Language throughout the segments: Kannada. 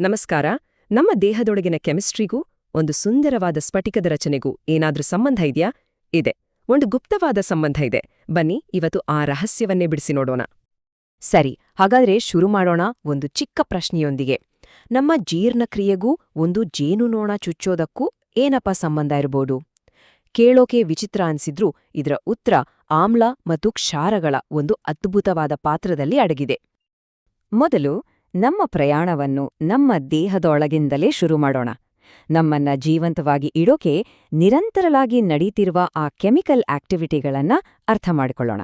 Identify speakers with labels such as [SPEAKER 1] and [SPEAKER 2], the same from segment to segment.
[SPEAKER 1] ನಮಸ್ಕಾರ. ನಮ್ಮ ದೇಹದೊಳಗಿನ ಕೆಮಿಸ್ಟ್ರಿಗೂ, ಒಂದು ಸುಂದರವಾದ ಸ್ಫಟಿಕದ ರಚನೆಗೂ ಏನಾದ್ರೂ ಸಂಬಂಧ ಇದೆಯಾ? ಇದೆ. ಒಂದು ಗುಪ್ತವಾದ ಸಂಬಂಧ ಇದೆ. ಬನ್ನಿ, ಇವತ್ತು ಆ ರಹಸ್ಯವನ್ನೇ ಬಿಡಿಸಿ ನೋಡೋಣ.
[SPEAKER 2] ಸರಿ, ಹಾಗಾದ್ರೆ ಶುರು ಮಾಡೋಣ ಒಂದು ಚಿಕ್ಕ ಪ್ರಶ್ನೆಯೊಂದಿಗೆ. ನಮ್ಮ ಜೀರ್ಣಕ್ರಿಯೆಗೂ, ಒಂದು ಜೇನುನೋಣ ಚುಚ್ಚೋದಕ್ಕೂ ಏನಪ್ಪ ಸಂಬಂಧ ಇರಬಹುದು ಕೇಳೋಕೆ ವಿಚಿತ್ರ ಅನ್ಸಿದ್ರೂ ಇದರ ಉತ್ತರ ಆಮ್ಲ ಮತ್ತು ಕ್ಷಾರಗಳ ಒಂದು ಅದ್ಭುತವಾದ ಪಾತ್ರದಲ್ಲಿ ಅಡಗಿದೆ. ಮೊದಲು ನಮ್ಮ ಪ್ರಯಾಣವನ್ನು ನಮ್ಮ ದೇಹದೊಳಗಿಂದಲೇ ಶುರು ಮಾಡೋಣ. ನಮ್ಮನ್ನ ಜೀವಂತವಾಗಿ ಇಡೋಕೆ ನಿರಂತರವಾಗಿ ನಡೀತಿರುವ ಆ ಕೆಮಿಕಲ್ ಆಕ್ಟಿವಿಟಿಗಳನ್ನ ಅರ್ಥ ಮಾಡಿಕೊಳ್ಳೋಣ.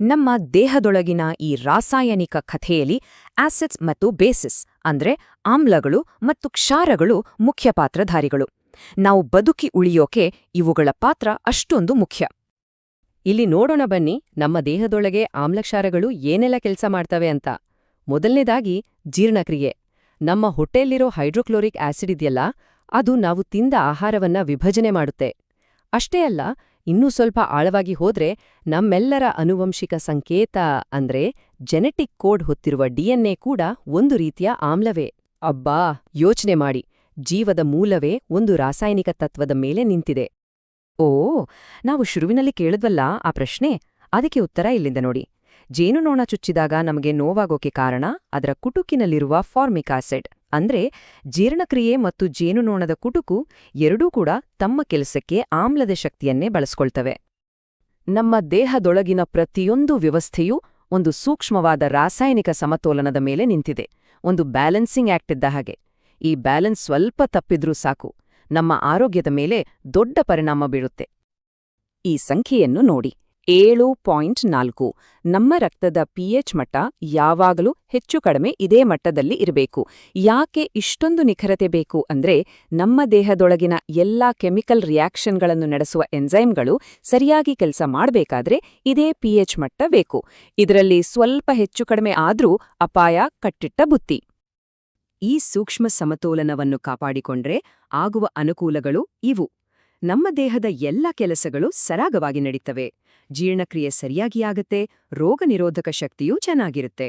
[SPEAKER 2] ನಮ್ಮ ದೇಹದೊಳಗಿನ ಈ ರಾಸಾಯನಿಕ ಕಥೆಯಲ್ಲಿ ಆಸಿಡ್ಸ್ ಮತ್ತು ಬೇಸಿಸ್, ಅಂದ್ರೆ ಆಮ್ಲಗಳು ಮತ್ತು ಕ್ಷಾರಗಳು ಮುಖ್ಯ ಪಾತ್ರಧಾರಿಗಳು. ನಾವು ಬದುಕಿ ಉಳಿಯೋಕೆ ಇವುಗಳ ಪಾತ್ರ ಅಷ್ಟೊಂದು ಮುಖ್ಯ.
[SPEAKER 1] ಇಲ್ಲಿ ನೋಡೋಣ ಬನ್ನಿ, ನಮ್ಮ ದೇಹದೊಳಗೆ ಆಮ್ಲಕ್ಷಾರಗಳು ಏನೆಲ್ಲ ಕೆಲಸ ಮಾಡ್ತವೆ ಅಂತ. ಮೊದಲನೇದಾಗಿ ಜೀರ್ಣಕ್ರಿಯೆ. ನಮ್ಮ ಹೊಟ್ಟೆಯಲ್ಲಿರೋ ಹೈಡ್ರೋಕ್ಲೋರಿಕ್ ಆಸಿಡ್ ಇದೆಯಲ್ಲ, ಅದು ನಾವು ತಿಂದ ಆಹಾರವನ್ನ ವಿಭಜನೆ ಮಾಡುತ್ತೆ. ಅಷ್ಟೇ ಅಲ್ಲ, ಇನ್ನೂ ಸ್ವಲ್ಪ ಆಳವಾಗಿ ಹೋದ್ರೆ ನಮ್ಮೆಲ್ಲರ ಅನುವಂಶಿಕ ಸಂಕೇತ ಅಂದ್ರೆ ಜೆನೆಟಿಕ್ ಕೋಡ್ ಹೊತ್ತಿರುವ ಡಿಎನ್ಎ ಕೂಡ ಒಂದು ರೀತಿಯ ಆಮ್ಲವೇ. ಅಬ್ಬಾ, ಯೋಚನೆ ಮಾಡಿ. ಜೀವದ ಮೂಲವೇ ಒಂದು ರಾಸಾಯನಿಕ ತತ್ವದ ಮೇಲೆ ನಿಂತಿದೆ.
[SPEAKER 2] ಓ, ನಾವು ಶುರುವಿನಲ್ಲಿ ಕೇಳಿದ್ವಲ್ಲ ಆ ಪ್ರಶ್ನೆ? ಅದಕ್ಕೆ ಉತ್ತರ ಇಲ್ಲಿಂದ ನೋಡಿ. ಜೇನುನೋಣ ಚುಚ್ಚಿದಾಗ ನಮಗೆ ನೋವಾಗೋಕೆ ಕಾರಣ ಅದರ ಕುಟುಕಿನಲ್ಲಿರುವ ಫಾರ್ಮಿಕ್ ಆಸಿಡ್. ಅಂದ್ರೆ ಜೀರ್ಣಕ್ರಿಯೆ ಮತ್ತು ಜೇನುನೋಣದ ಕುಟುಕು ಎರಡೂ ಕೂಡ ತಮ್ಮ ಕೆಲಸಕ್ಕೆ ಆಮ್ಲದ ಶಕ್ತಿಯನ್ನೇ ಬಳಸ್ಕೊಳ್ತವೆ. ನಮ್ಮ ದೇಹದೊಳಗಿನ ಪ್ರತಿಯೊಂದು ವ್ಯವಸ್ಥೆಯೂ ಒಂದು ಸೂಕ್ಷ್ಮವಾದ ರಾಸಾಯನಿಕ ಸಮತೋಲನದ ಮೇಲೆ ನಿಂತಿದೆ. ಒಂದು ಬ್ಯಾಲೆನ್ಸಿಂಗ್ ಆಕ್ಟ್ ಇದ್ದ ಹಾಗೆ. ಈ ಬ್ಯಾಲೆನ್ಸ್ ಸ್ವಲ್ಪ ತಪ್ಪಿದ್ರೂ ಸಾಕು. ನಮ್ಮ ಆರೋಗ್ಯದ ಮೇಲೆ ದೊಡ್ಡ ಪರಿಣಾಮ ಬೀಳುತ್ತೆ ಈ ಸಂಖ್ಯೆಯನ್ನು ನೋಡಿ. ಏಳು ಪಾಯಿಂಟ್ ನಾಲ್ಕು. ನಮ್ಮ ರಕ್ತದ ಪಿಎಚ್ ಮಟ್ಟ ಯಾವಾಗಲೂ ಹೆಚ್ಚು ಕಡಿಮೆ ಇದೇ ಮಟ್ಟದಲ್ಲಿ ಇರಬೇಕು. ಯಾಕೆ ಇಷ್ಟೊಂದು ನಿಖರತೆ ಬೇಕು ಅಂದ್ರೆ ನಮ್ಮ ದೇಹದೊಳಗಿನ ಎಲ್ಲಾ ಕೆಮಿಕಲ್ ರಿಯಾಕ್ಷನ್ಗಳನ್ನು ನಡೆಸುವ ಎನ್ಸೈಮ್ಗಳು ಸರಿಯಾಗಿ ಕೆಲಸ ಮಾಡಬೇಕಾದ್ರೆ ಇದೇ ಪಿಎಚ್ ಮಟ್ಟ ಬೇಕು. ಇದರಲ್ಲಿ ಸ್ವಲ್ಪ ಹೆಚ್ಚು ಕಡಿಮೆ ಆದ್ರೂ ಅಪಾಯ, ಕಟ್ಟಿಟ್ಟ ಬುತ್ತಿ.
[SPEAKER 1] ಈ ಸೂಕ್ಷ್ಮ ಸಮತೋಲನವನ್ನು ಕಾಪಾಡಿಕೊಂಡ್ರೆ ಆಗುವ ಅನುಕೂಲಗಳು ಇವು. ನಮ್ಮ ದೇಹದ ಎಲ್ಲ ಕೆಲಸಗಳು ಸರಾಗವಾಗಿ ನಡೀತವೆ. ಜೀರ್ಣಕ್ರಿಯೆ ಸರಿಯಾಗಿ ಆಗತ್ತೆ, ರೋಗ ನಿರೋಧಕ ಶಕ್ತಿಯೂ ಚೆನ್ನಾಗಿರುತ್ತೆ.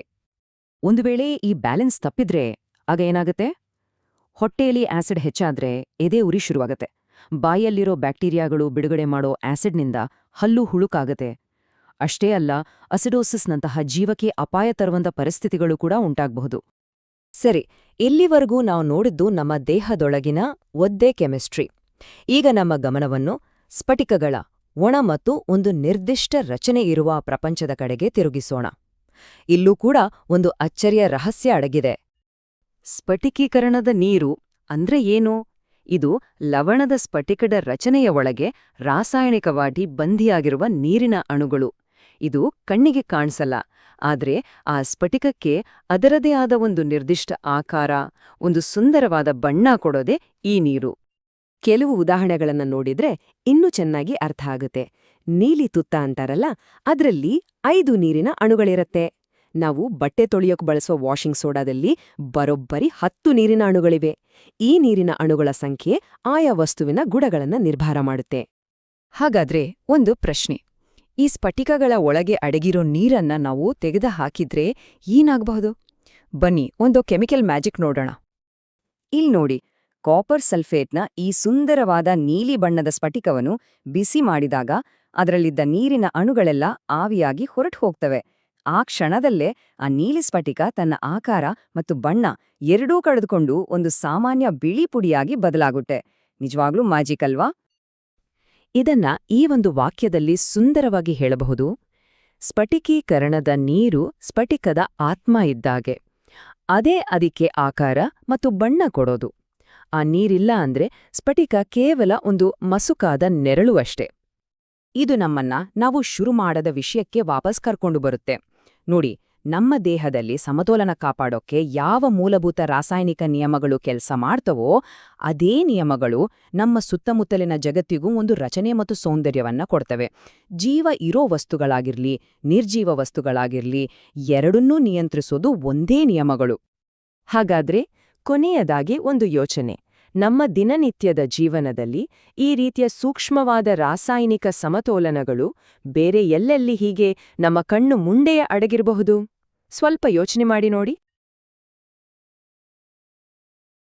[SPEAKER 2] ಒಂದು ವೇಳೆ ಈ ಬ್ಯಾಲೆನ್ಸ್ ತಪ್ಪಿದ್ರೆ ಆಗ ಏನಾಗುತ್ತೆ? ಹೊಟ್ಟೆಯಲ್ಲಿ ಆಸಿಡ್ ಹೆಚ್ಚಾದ್ರೆ ಎದೆ ಉರಿ ಶುರುವಾಗತ್ತೆ. ಬಾಯಲ್ಲಿರೋ ಬ್ಯಾಕ್ಟೀರಿಯಾಗಳು ಬಿಡುಗಡೆ ಮಾಡೋ ಆಸಿಡ್ನಿಂದ ಹಲ್ಲು ಹುಳುಕಾಗತ್ತೆ. ಅಷ್ಟೇ ಅಲ್ಲ, ಅಸಿಡೋಸಿಸ್ನಂತಹ ಜೀವಕ್ಕೆ ಅಪಾಯ ತರುವಂಥ ಪರಿಸ್ಥಿತಿಗಳು ಕೂಡ ಉಂಟಾಗಬಹುದು. ಸರಿ, ಇಲ್ಲಿವರೆಗೂ ನಾವು ನೋಡಿದ್ದು ನಮ್ಮ ದೇಹದೊಳಗಿನ ಒದ್ದೆ ಕೆಮಿಸ್ಟ್ರಿ. ಈಗ ನಮ್ಮ ಗಮನವನ್ನು ಸ್ಫಟಿಕಗಳ ಒಣ ಮತ್ತು ಒಂದು ನಿರ್ದಿಷ್ಟ ರಚನೆ ಇರುವ ಪ್ರಪಂಚದ ಕಡೆಗೆ ತಿರುಗಿಸೋಣ. ಇಲ್ಲೂ ಕೂಡ ಒಂದು ಅಚ್ಚರಿಯ ರಹಸ್ಯ ಅಡಗಿದೆ. ಸ್ಫಟಿಕೀಕರಣದ ನೀರು ಅಂದ್ರೆ ಏನು? ಇದು ಲವಣದ ಸ್ಫಟಿಕದ ರಚನೆಯ ಒಳಗೆ ರಾಸಾಯನಿಕವಾಗಿ ಬಂಧಿಯಾಗಿರುವ ನೀರಿನ ಅಣುಗಳು. ಇದು ಕಣ್ಣಿಗೆ ಕಾಣಿಸಲ್ಲ, ಆದರೆ ಆ ಸ್ಫಟಿಕಕ್ಕೆ ಅದರದೇ ಆದ ಒಂದು ನಿರ್ದಿಷ್ಟ ಆಕಾರ, ಒಂದು ಸುಂದರವಾದ ಬಣ್ಣ ಕೊಡೋದೇ ಈ ನೀರು. ಕೆಲವು ಉದಾಹರಣೆಗಳನ್ನು ನೋಡಿದ್ರೆ ಇನ್ನೂ ಚೆನ್ನಾಗಿ ಅರ್ಥ ಆಗುತ್ತೆ. ನೀಲಿ ತುತ್ತ ಅಂತಾರಲ್ಲ, ಅದರಲ್ಲಿ ಐದು ನೀರಿನ ಅಣುಗಳಿರತ್ತೆ. ನಾವು ಬಟ್ಟೆ ತೊಳೆಯೋಕ್ ಬಳಸುವ ವಾಷಿಂಗ್ ಸೋಡಾದಲ್ಲಿ ಬರೋಬ್ಬರಿ ಹತ್ತು ನೀರಿನ ಅಣುಗಳಿವೆ. ಈ ನೀರಿನ ಅಣುಗಳ ಸಂಖ್ಯೆ ಆಯಾ ವಸ್ತುವಿನ ಗುಣಗಳನ್ನು ನಿರ್ಧಾರ ಮಾಡುತ್ತೆ. ಹಾಗಾದ್ರೆ ಒಂದು ಪ್ರಶ್ನೆ. ಈ ಸ್ಫಟಿಕಗಳ ಒಳಗೆ ಅಡಗಿರೋ ನೀರನ್ನ ನಾವು ತೆಗೆದು ಹಾಕಿದ್ರೆ ಏನಾಗಬಹುದು? ಬನ್ನಿ, ಒಂದು ಕೆಮಿಕಲ್ ಮ್ಯಾಜಿಕ್ ನೋಡೋಣ. ಇಲ್ ನೋಡಿ ಕಾಪರ್ ಸಲ್ಫೇಟ್ನ ಈ ಸುಂದರವಾದ ನೀಲಿ ಬಣ್ಣದ ಸ್ಫಟಿಕವನ್ನು ಬಿಸಿ ಮಾಡಿದಾಗ ಅದರಲ್ಲಿದ್ದ ನೀರಿನ ಅಣುಗಳೆಲ್ಲ ಆವಿಯಾಗಿ ಹೊರಟು ಹೋಗ್ತವೆ. ಆ ಕ್ಷಣದಲ್ಲೇ ಆ ನೀಲಿ ಸ್ಫಟಿಕ ತನ್ನ ಆಕಾರ ಮತ್ತು ಬಣ್ಣ ಎರಡೂ ಕಳೆದುಕೊಂಡು ಒಂದು ಸಾಮಾನ್ಯ ಬಿಳಿ ಪುಡಿಯಾಗಿ ಬದಲಾಗುತ್ತೆ. ನಿಜವಾಗ್ಲೂ ಮ್ಯಾಜಿಕ್ ಅಲ್ವಾ? ಇದನ್ನ ಈ ಒಂದು ವಾಕ್ಯದಲ್ಲಿ ಸುಂದರವಾಗಿ ಹೇಳಬಹುದು. ಸ್ಫಟಿಕೀಕರಣದ ನೀರು ಸ್ಫಟಿಕದ ಆತ್ಮ ಇದ್ದಾಗೆ. ಅದೇ ಅದಕ್ಕೆ ಆಕಾರ ಮತ್ತು ಬಣ್ಣ ಕೊಡೋದು. ಆ ನೀರಿಲ್ಲ ಅಂದ್ರೆ ಸ್ಫಟಿಕ ಕೇವಲ ಒಂದು ಮಸುಕಾದ ನೆರಳು ಅಷ್ಟೆ. ಇದು ನಮ್ಮನ್ನ ನಾವು ಶುರು ಮಾಡದ ವಿಷಯಕ್ಕೆ ವಾಪಸ್ ಕರ್ಕೊಂಡು ಬರುತ್ತೆ. ನೋಡಿ, ನಮ್ಮ ದೇಹದಲ್ಲಿ ಸಮತೋಲನ ಕಾಪಾಡೋಕೆ ಯಾವ ಮೂಲಭೂತ ರಾಸಾಯನಿಕ ನಿಯಮಗಳು ಕೆಲಸ ಮಾಡ್ತವೋ, ಅದೇ ನಿಯಮಗಳು ನಮ್ಮ ಸುತ್ತಮುತ್ತಲಿನ ಜಗತ್ತಿಗೂ ಒಂದು ರಚನೆ ಮತ್ತು ಸೌಂದರ್ಯವನ್ನ ಕೊಡ್ತವೆ. ಜೀವ ಇರೋ ವಸ್ತುಗಳಾಗಿರ್ಲಿ, ನಿರ್ಜೀವ ವಸ್ತುಗಳಾಗಿರ್ಲಿ, ಎರಡನ್ನೂ ನಿಯಂತ್ರಿಸೋದು ಒಂದೇ ನಿಯಮಗಳು. ಹಾಗಾದ್ರೆ ಕೊನೆಯದಾಗಿ ಒಂದು ಯೋಚನೆ. ನಮ್ಮ ದಿನನಿತ್ಯದ ಜೀವನದಲ್ಲಿ ಈ ರೀತಿಯ ಸೂಕ್ಷ್ಮವಾದ ರಾಸಾಯನಿಕ ಸಮತೋಲನಗಳು ಬೇರೆ ಎಲ್ಲೆಲ್ಲಿ ಹೀಗೆ ನಮ್ಮ ಕಣ್ಣು ಮುಂಡೆಯ ಅಡಗಿರಬಹುದು? ಸ್ವಲ್ಪ ಯೋಚನೆ ಮಾಡಿ ನೋಡಿ.